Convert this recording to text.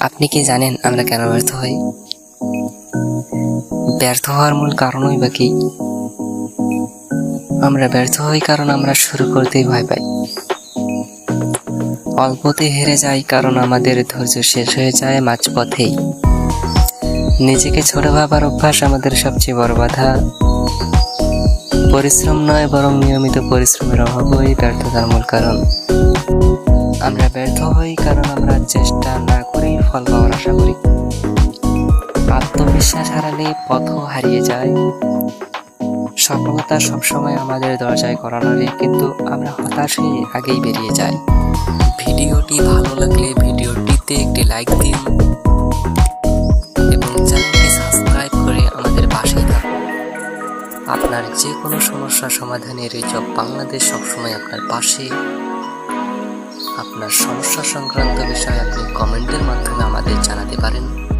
আপনি কি জানেন আমরা কেন ব্যর্থ হই? ব্যর্থ হওয়ার মূল কারণই বা কি? আমরা ব্যর্থ হই কারণ আমরা শুরু করতেই ভয় পাই। অল্পতে হেরে যাই কারণ আমাদের ধৈর্য শেষ হয়ে যায় মাঝপথেই। নিজেকে ছোট ভাবার অভ্যাস আমাদের সবচেয়ে বড় বাধা। পরিশ্রম নয়, বরং নিয়মিত পরিশ্রমের অভাবই ব্যর্থতার মূল কারণ। আমরা ব্যর্থ হই কারণ আমরা চেষ্টা না ফল পাওয়ার আশা করি। আত্মবিশ্বাস হারালে পথও হারিয়ে যায়। সফলতা সবসময় আমাদের দরজায় করা নাড়ে কিন্তু আমরা হতাশ হয়ে আগেই বেরিয়ে যাই। ভিডিওটি ভালো লাগলে ভিডিওটিতে একটি লাইক দিন এবং চ্যানেলটি সাবস্ক্রাইব করে আমাদের পাশেই থাকুন। আপনার যে কোনো সমস্যা সমাধানের এই বাংলাদেশ সবসময় আপনার পাশে। আপনার সমস্যা সংক্রান্ত বিষয়ে আপনি কমেন্টের মাধ্যমে আমাদের জানাতে পারেন।